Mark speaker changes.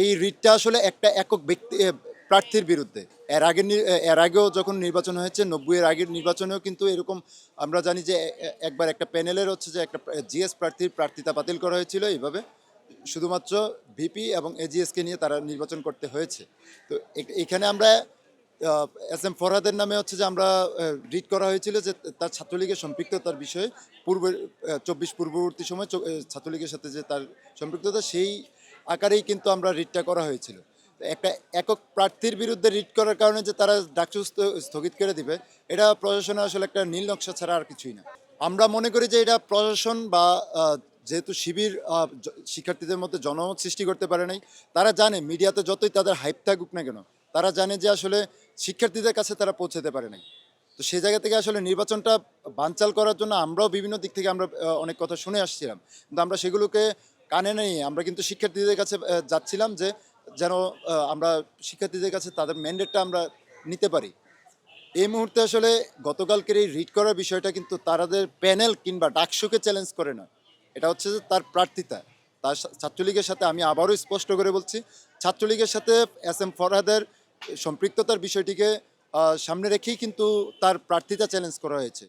Speaker 1: এই রিটটা আসলে একটা একক ব্যক্তি প্রার্থীর বিরুদ্ধে। এর আগে এর আগেও যখন নির্বাচন হয়েছে, নব্বই এর আগের নির্বাচনেও কিন্তু এরকম আমরা জানি যে একবার একটা প্যানেলের হচ্ছে যে একটা জিএস প্রার্থীর প্রার্থিতা বাতিল করা হয়েছিল এইভাবে। শুধুমাত্র ভিপি এবং এজিএসকে নিয়ে তারা নির্বাচন করতে হয়েছে। তো এখানে আমরা এস এম ফরহাদের নামে হচ্ছে যে আমরা রিড করা হয়েছিল যে তার ছাত্রলীগের সম্পৃক্ততার বিষয়ে। পূর্বে চব্বিশ পূর্ববর্তী সময় ছাত্রলীগের সাথে যে তার সম্পৃক্ততা, সেই আকারেই কিন্তু আমরা রিটটা করা হয়েছিল। একটা একক প্রার্থীর বিরুদ্ধে রিট করার কারণে যে তারা ডাকসুস্থ স্থগিত করে দিবে, এটা প্রশাসনে আসলে একটা নীল নকশা ছাড়া আর কিছুই না। আমরা মনে করি যে এটা প্রশাসন বা যেহেতু শিবির শিক্ষার্থীদের মধ্যে জনমত সৃষ্টি করতে পারে নাই, তারা জানে মিডিয়াতে যতই তাদের হাইপ থাকুক না কেন, তারা জানে যে আসলে শিক্ষার্থীদের কাছে তারা পৌঁছাতে পারে নাই। তো সেই জায়গা থেকে আসলে নির্বাচনটা বানচাল করার জন্য আমরাও বিভিন্ন দিক থেকে আমরা অনেক কথা শুনে আসছিলাম। কিন্তু আমরা সেগুলোকে কানে নেই। আমরা কিন্তু শিক্ষার্থীদের কাছে যাচ্ছিলাম যে যেন আমরা শিক্ষার্থীদের কাছে তাদের ম্যান্ডেটটা আমরা নিতে পারি। এই মুহূর্তে আসলে গতকালকের এই রিড করার বিষয়টা কিন্তু তাদের প্যানেল কিংবা ডাকসুকে চ্যালেঞ্জ করে না এটা হচ্ছে যে তার প্রার্থিতা। তার ছাত্রলীগের সাথে আমি আবারও স্পষ্ট করে বলছি, ছাত্রলীগের সাথে এস এম ফরহাদের সম্পৃক্ততার বিষয়টিকে সামনে রেখেই কিন্তু তার প্রার্থিতা চ্যালেঞ্জ করা হয়েছে।